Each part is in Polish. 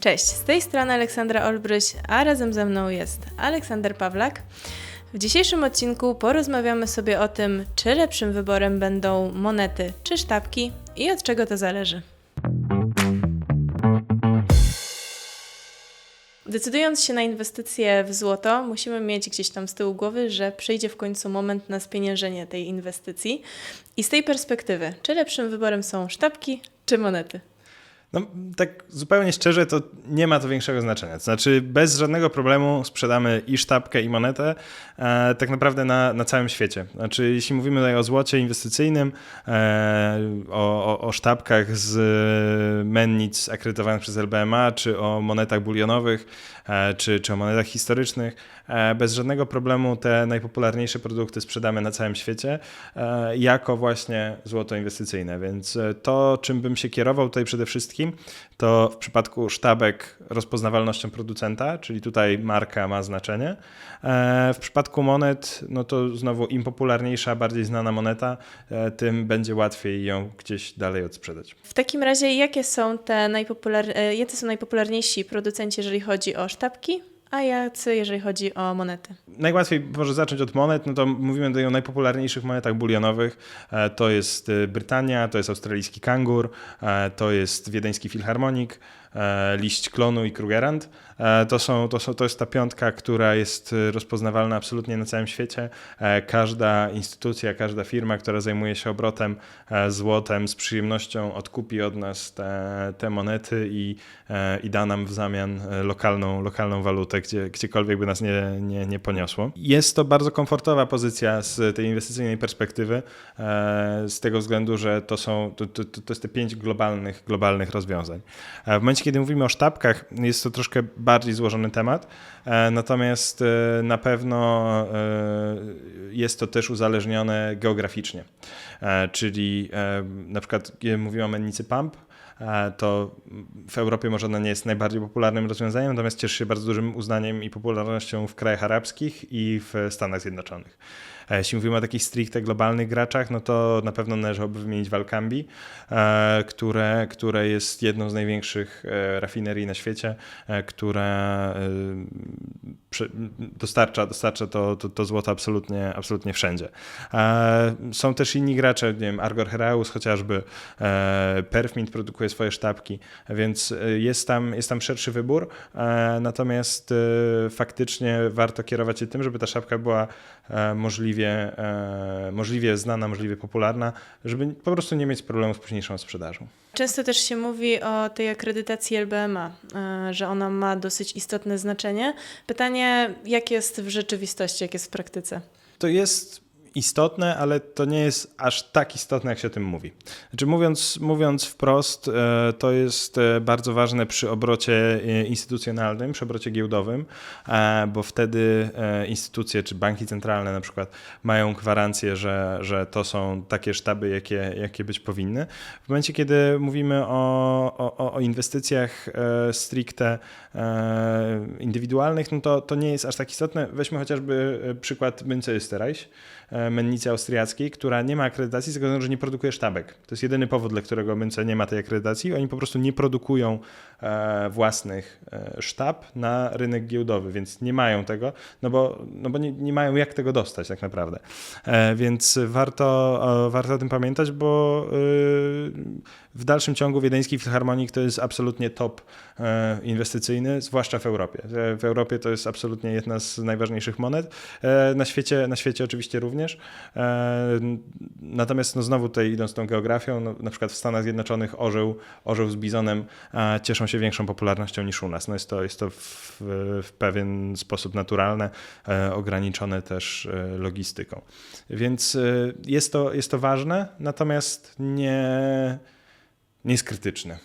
Cześć, z tej strony Aleksandra Olbryś, a razem ze mną jest Aleksander Pawlak. W dzisiejszym odcinku porozmawiamy sobie o tym, czy lepszym wyborem będą monety czy sztabki i od czego to zależy. Decydując się na inwestycje w złoto, musimy mieć gdzieś tam z tyłu głowy, że przyjdzie w końcu moment na spieniężenie tej inwestycji. I z tej perspektywy, czy lepszym wyborem są sztabki czy monety? No, tak zupełnie szczerze, to nie ma to większego znaczenia. To znaczy, bez żadnego problemu sprzedamy i sztabkę, i monetę e, tak naprawdę na, na całym świecie. Znaczy, jeśli mówimy tutaj o złocie inwestycyjnym, e, o, o, o sztabkach z mennic akredytowanych przez LBMA, czy o monetach bulionowych, e, czy, czy o monetach historycznych, e, bez żadnego problemu te najpopularniejsze produkty sprzedamy na całym świecie e, jako właśnie złoto inwestycyjne. Więc e, to, czym bym się kierował tutaj przede wszystkim, to w przypadku sztabek rozpoznawalnością producenta, czyli tutaj marka ma znaczenie. E, w przypadku monet, no to znowu im popularniejsza, bardziej znana moneta, e, tym będzie łatwiej ją gdzieś dalej odsprzedać. W takim razie, jakie są te najpopular... e, są najpopularniejsi producenci, jeżeli chodzi o sztabki, a jacy, jeżeli chodzi o monety? Najłatwiej może zacząć od monet, no to mówimy tutaj o najpopularniejszych monetach bulionowych. E, To jest e, Brytania, to jest australijski kangur, e, to jest wiedeński filharmonik, liść klonu i Krugerrand. E, To, są, to, są, to jest ta piątka, która jest e, rozpoznawalna absolutnie na całym świecie. E, Każda instytucja, każda firma, która zajmuje się obrotem e, złotem, z przyjemnością odkupi od nas te, te monety i, e, i da nam w zamian e, lokalną, lokalną walutę, gdzie, gdziekolwiek by nas nie, nie, nie poniosło. Jest to bardzo komfortowa pozycja z tej inwestycyjnej perspektywy, e, z tego względu, że to są to, to, to jest te pięć globalnych, globalnych rozwiązań. E, W momencie, kiedy mówimy o sztabkach, jest to troszkę bardziej złożony temat, e, natomiast e, na pewno e, jest to też uzależnione geograficznie. Czyli na przykład, kiedy mówimy o mennicy pump, to w Europie może ona nie jest najbardziej popularnym rozwiązaniem, natomiast cieszy się bardzo dużym uznaniem i popularnością w krajach arabskich i w Stanach Zjednoczonych. E, Jeśli mówimy o takich stricte globalnych graczach, no to na pewno należałoby wymienić Valcambi, e, które, które jest jedną z największych e, rafinerii na świecie, e, która e, dostarcza, dostarcza to, to, to złoto absolutnie, absolutnie wszędzie. E, Są też inni gracze, nie wiem, Argor Heraeus chociażby, e, Perfmint produkuje swoje sztabki, więc e, jest tam, jest tam szerszy wybór, natomiast faktycznie warto kierować się tym, żeby ta sztabka była możliwie, możliwie znana, możliwie popularna, żeby po prostu nie mieć problemu z późniejszą sprzedażą. Często też się mówi o tej akredytacji LBMA, że ona ma dosyć istotne znaczenie. Pytanie, jak jest w rzeczywistości, jak jest w praktyce? To jest istotne, ale to nie jest aż tak istotne, jak się o tym mówi. Znaczy, mówiąc, mówiąc wprost, e, to jest e, bardzo ważne przy obrocie e, instytucjonalnym, przy obrocie giełdowym, bo wtedy instytucje czy banki centralne na przykład mają gwarancję, że, że to są takie sztaby, jakie, jakie być powinny. W momencie, kiedy mówimy o, o, o inwestycjach stricte indywidualnych, no to, to nie jest aż tak istotne. Weźmy chociażby przykład Münze Österreich, mennicy austriackiej, która nie ma akredytacji z względu, że nie produkuje sztabek. To jest jedyny powód, dla którego Münze nie ma tej akredytacji. Oni po prostu nie produkują e, własnych e, sztab na rynek giełdowy, więc nie mają tego, no bo, no bo nie, nie mają jak tego dostać tak naprawdę. E, więc warto, warto o tym pamiętać, bo w dalszym ciągu Wiedeński Filharmonik to jest absolutnie top inwestycyjny, zwłaszcza w Europie. W Europie to jest absolutnie jedna z najważniejszych monet. Na świecie, na świecie oczywiście również. E, Natomiast no znowu tutaj idąc tą geografią, no, na przykład w Stanach Zjednoczonych orzeł, orzeł z bizonem e, cieszą się większą popularnością niż u nas. No jest to, jest to w, w pewien sposób naturalne, e, ograniczone też logistyką. Więc jest to, jest to ważne, natomiast nie, nie jest krytyczne.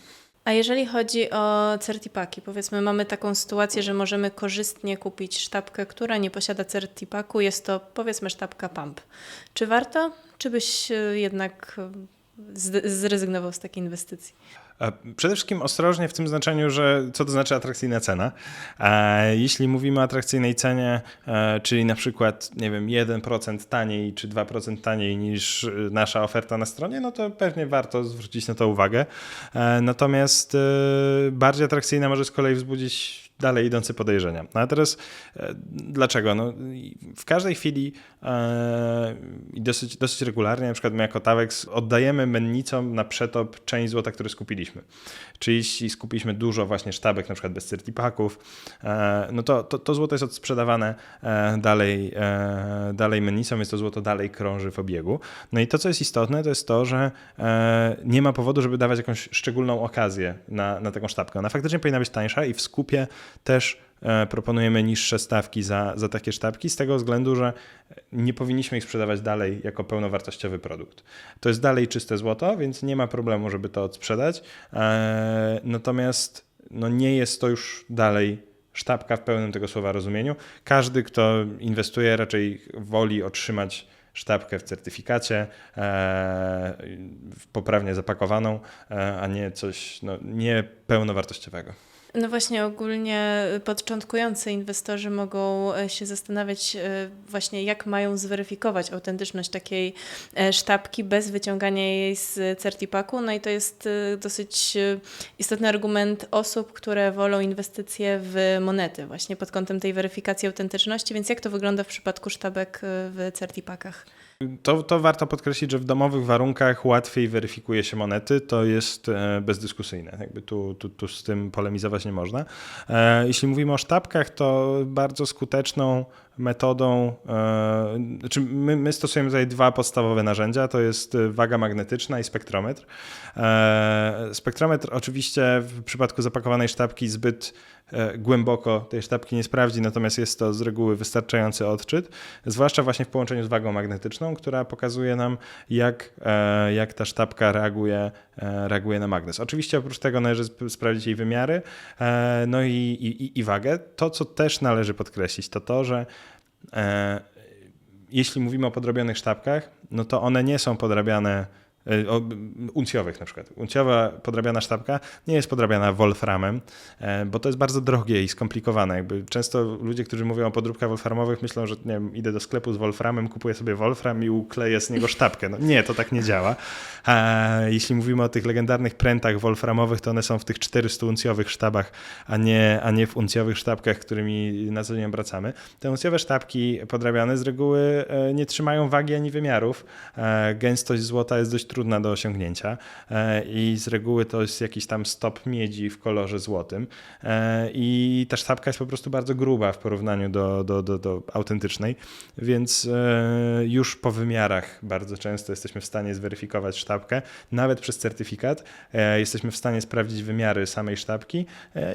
A jeżeli chodzi o certipaki, powiedzmy, mamy taką sytuację, że możemy korzystnie kupić sztabkę, która nie posiada certipaku, jest to powiedzmy sztabka pump. Czy warto, czy byś e, jednak e, zrezygnował z takiej inwestycji? E, Przede wszystkim ostrożnie w tym znaczeniu, że co to znaczy atrakcyjna cena. E, Jeśli mówimy o atrakcyjnej cenie, e, czyli na przykład, nie wiem, 1% taniej czy 2% taniej niż nasza oferta na stronie, no to pewnie warto zwrócić na to uwagę. Natomiast bardziej atrakcyjna może z kolei wzbudzić dalej idące podejrzenia. No a teraz e, dlaczego? No, w każdej chwili e, i dosyć, dosyć regularnie, na przykład my jako Tawex oddajemy mennicom na przetop część złota, które skupiliśmy. Czyli jeśli skupiliśmy dużo właśnie sztabek, na przykład bez certipaków, e, no to, to, to złoto jest odsprzedawane dalej, dalej mennicom, więc to złoto dalej krąży w obiegu. No i to, co jest istotne, to jest to, że nie ma powodu, żeby dawać jakąś szczególną okazję na, na taką sztabkę. Ona faktycznie powinna być tańsza i w skupie też e, proponujemy niższe stawki za, za takie sztabki, z tego względu, że nie powinniśmy ich sprzedawać dalej jako pełnowartościowy produkt. To jest dalej czyste złoto, więc nie ma problemu, żeby to odsprzedać. E, Natomiast no nie jest to już dalej sztabka w pełnym tego słowa rozumieniu. Każdy, kto inwestuje, raczej woli otrzymać sztabkę w certyfikacie, e, poprawnie zapakowaną, e, a nie coś no, niepełnowartościowego. No właśnie, ogólnie początkujący inwestorzy mogą e, się zastanawiać e, właśnie, jak mają zweryfikować autentyczność takiej e, sztabki bez wyciągania jej z certipaku. No i to jest dosyć istotny argument osób, które wolą inwestycje w monety, właśnie pod kątem tej weryfikacji autentyczności. Więc jak to wygląda w przypadku sztabek w certipakach? To, to warto podkreślić, że w domowych warunkach łatwiej weryfikuje się monety, to jest e, bezdyskusyjne. Jakby tu, tu, tu z tym polemizować nie można. E, Jeśli mówimy o sztabkach, to bardzo skuteczną metodą, e, znaczy my, my stosujemy tutaj dwa podstawowe narzędzia, to jest e, waga magnetyczna i spektrometr. E, Spektrometr oczywiście w przypadku zapakowanej sztabki zbyt głęboko tej sztabki nie sprawdzi, natomiast jest to z reguły wystarczający odczyt, zwłaszcza właśnie w połączeniu z wagą magnetyczną, która pokazuje nam, jak, jak ta sztabka reaguje, reaguje na magnes. Oczywiście oprócz tego należy sp- sprawdzić jej wymiary, no i, i, i- wagę. To, co też należy podkreślić, to to, że jeśli mówimy o podrobionych sztabkach, no to one nie są podrabiane e, uncjowych na przykład. Uncjowa podrabiana sztabka nie jest podrabiana wolframem, e, bo to jest bardzo drogie i skomplikowane. Jakby często ludzie, którzy mówią o podróbkach wolframowych myślą, że nie wiem, idę do sklepu z wolframem, kupuję sobie wolfram i ukleję z niego sztabkę. No nie, to tak nie działa. A jeśli mówimy o tych legendarnych prętach wolframowych, to one są w tych 400 uncjowych sztabach, a nie, a nie w uncjowych sztabkach, którymi na co dzień obracamy. Te uncjowe sztabki podrabiane z reguły e, nie trzymają wagi ani wymiarów. E, Gęstość złota jest dość trudna do osiągnięcia. E, i z reguły to jest jakiś tam stop miedzi w kolorze złotym. E, i ta sztabka jest po prostu bardzo gruba w porównaniu do, do, do, do autentycznej, więc e, już po wymiarach bardzo często jesteśmy w stanie zweryfikować sztabkę, nawet przez certyfikat. Jesteśmy w stanie sprawdzić wymiary samej sztabki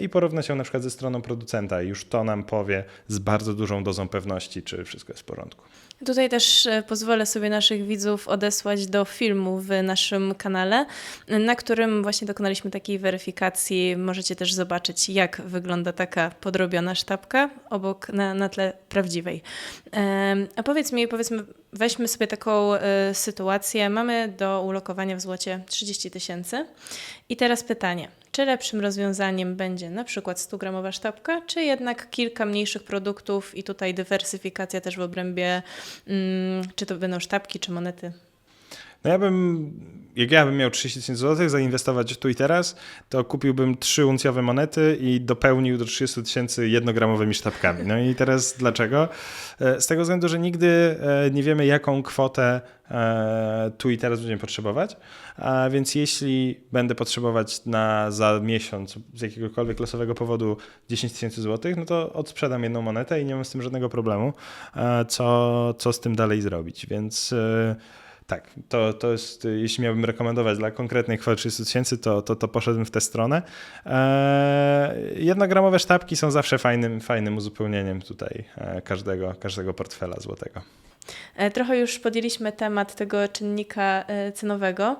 i porównać ją na przykład ze stroną producenta. I już to nam powie z bardzo dużą dozą pewności, czy wszystko jest w porządku. Tutaj też e, pozwolę sobie naszych widzów odesłać do filmu w naszym kanale, na którym właśnie dokonaliśmy takiej weryfikacji. Możecie też zobaczyć, jak wygląda taka podrobiona sztabka obok na, na tle prawdziwej. A powiedz mi, powiedzmy, weźmy sobie taką e, sytuację. Mamy do ulokowania w złocie 30 tysięcy. I teraz pytanie, czy lepszym rozwiązaniem będzie na przykład 100-gramowa sztabka, czy jednak kilka mniejszych produktów i tutaj dywersyfikacja też w obrębie, mm, czy to będą sztabki, czy monety? No ja bym, jak ja bym miał 30 tysięcy złotych zainwestować tu i teraz, to kupiłbym trzy uncjowe monety i dopełnił do 30 tysięcy jednogramowymi sztabkami. No i teraz dlaczego? E, Z tego względu, że nigdy e, nie wiemy, jaką kwotę e, tu i teraz będziemy potrzebować, a więc jeśli będę potrzebować na za miesiąc z jakiegokolwiek losowego powodu 10 tysięcy złotych, no to odsprzedam jedną monetę i nie mam z tym żadnego problemu, co, co z tym dalej zrobić, więc... tak, to, to jest, y, jeśli miałbym rekomendować dla konkretnej kwoty 30 tysięcy, to, to, to poszedłbym w tę stronę. Eee, jednogramowe sztabki są zawsze fajnym, fajnym uzupełnieniem tutaj e, każdego, każdego portfela złotego. E, Trochę już podjęliśmy temat tego czynnika e, cenowego.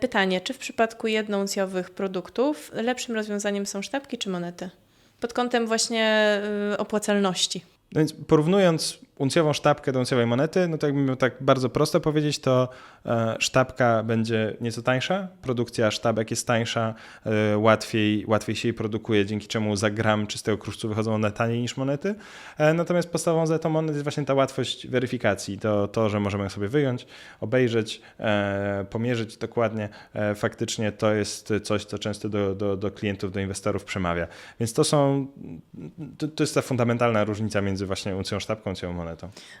Pytanie, czy w przypadku jednouncjowych produktów lepszym rozwiązaniem są sztabki czy monety? Pod kątem właśnie opłacalności. No więc porównując uncjową sztabkę do uncjowej monety, no to jakbym miał tak bardzo prosto powiedzieć, to e, sztabka będzie nieco tańsza, produkcja sztabek jest tańsza, e, łatwiej, łatwiej się jej produkuje, dzięki czemu za gram czystego kruszcu wychodzą one taniej niż monety. E, natomiast podstawową zaletą monet jest właśnie ta łatwość weryfikacji, to, to że możemy ją sobie wyjąć, obejrzeć, pomierzyć dokładnie. Faktycznie to jest coś, co często do, do, do klientów, do inwestorów przemawia. Więc to są, to, to jest ta fundamentalna różnica między właśnie uncją sztabką, uncją monetą.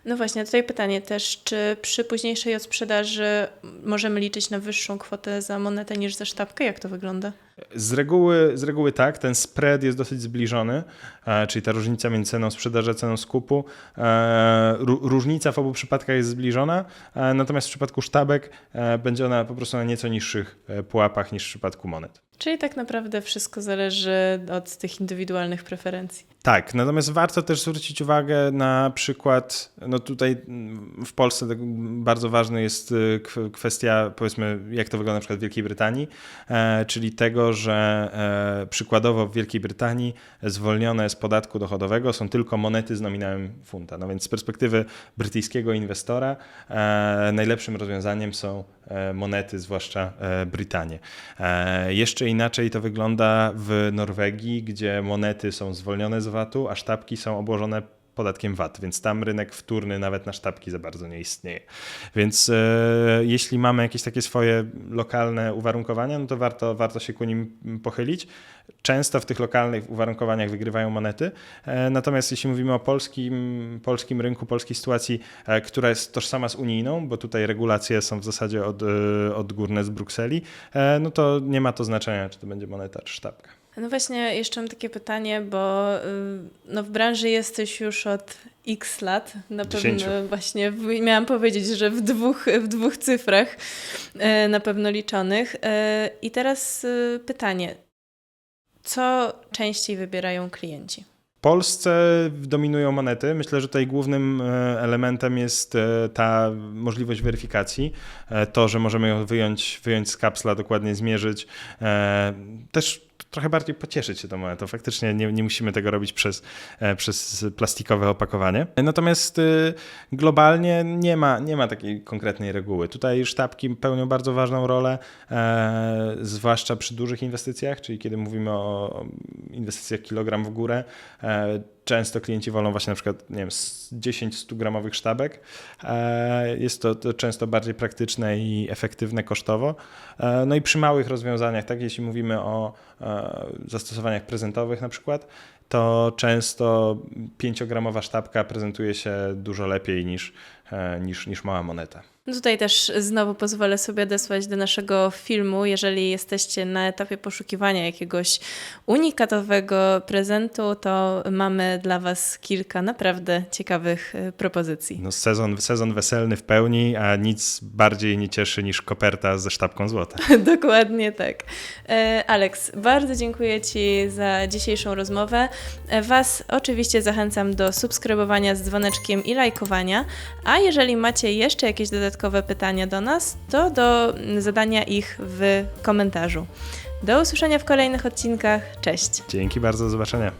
No właśnie, tutaj pytanie też, czy przy późniejszej odsprzedaży możemy liczyć na wyższą kwotę za monetę niż za sztabkę? Jak to wygląda? Z reguły, z reguły tak, ten spread jest dosyć zbliżony, e, czyli ta różnica między ceną sprzedaży a ceną skupu. E, ró- różnica w obu przypadkach jest zbliżona, e, natomiast w przypadku sztabek będzie ona po prostu na nieco niższych pułapach niż w przypadku monet. Czyli tak naprawdę wszystko zależy od tych indywidualnych preferencji. Tak, natomiast warto też zwrócić uwagę na przykład, no tutaj w Polsce tak bardzo ważna jest y, kwestia, powiedzmy, jak to wygląda na przykład w Wielkiej Brytanii, e, czyli tego, że e, przykładowo w Wielkiej Brytanii zwolnione z podatku dochodowego są tylko monety z nominałem funta. No więc z perspektywy brytyjskiego inwestora e, najlepszym rozwiązaniem są monety, zwłaszcza Brytanie. Jeszcze inaczej to wygląda w Norwegii, gdzie monety są zwolnione z VAT-u, a sztabki są obłożone podatkiem VAT, więc tam rynek wtórny nawet na sztabki za bardzo nie istnieje. Więc e, jeśli mamy jakieś takie swoje lokalne uwarunkowania, no to warto, warto się ku nim pochylić. Często w tych lokalnych uwarunkowaniach wygrywają monety, e, natomiast jeśli mówimy o polskim, polskim rynku, polskiej sytuacji, e, która jest tożsama z unijną, bo tutaj regulacje są w zasadzie od, e, odgórne z Brukseli, e, no to nie ma to znaczenia, czy to będzie moneta, czy sztabka. No właśnie, jeszcze mam takie pytanie, bo y, no w branży jesteś już od x lat. Na pewno właśnie w, miałam powiedzieć, że w dwóch, w dwóch cyfrach e, na pewno liczonych. E, I teraz y, pytanie. Co częściej wybierają klienci? W Polsce dominują monety. Myślę, że tutaj głównym e, elementem jest ta możliwość weryfikacji. To, że możemy ją wyjąć, wyjąć z kapsla, dokładnie zmierzyć. Też trochę bardziej pocieszyć się tą monetą. Faktycznie nie, nie musimy tego robić przez, e, przez plastikowe opakowanie. Natomiast e, globalnie nie ma, nie ma takiej konkretnej reguły. Tutaj sztabki pełnią bardzo ważną rolę, e, zwłaszcza przy dużych inwestycjach, czyli kiedy mówimy o inwestycjach kilogram w górę. Często klienci wolą właśnie na przykład, nie wiem, z 10-100 gramowych sztabek. E, Jest to, to często bardziej praktyczne i efektywne kosztowo. E, No i przy małych rozwiązaniach, tak jeśli mówimy o e, zastosowaniach prezentowych na przykład, to często 5-gramowa sztabka prezentuje się dużo lepiej niż, niż, niż mała moneta. No tutaj też znowu pozwolę sobie odesłać do naszego filmu, jeżeli jesteście na etapie poszukiwania jakiegoś unikatowego prezentu, to mamy dla Was kilka naprawdę ciekawych y, propozycji. No sezon, sezon weselny w pełni, a nic bardziej nie cieszy niż koperta ze sztabką złota. Dokładnie tak. E, Aleks, bardzo dziękuję Ci za dzisiejszą rozmowę. E, Was oczywiście zachęcam do subskrybowania z dzwoneczkiem i lajkowania, a jeżeli macie jeszcze jakieś dodatkowe pytania do nas, to do zadania ich w komentarzu. Do usłyszenia w kolejnych odcinkach. Cześć! Dzięki bardzo, do zobaczenia.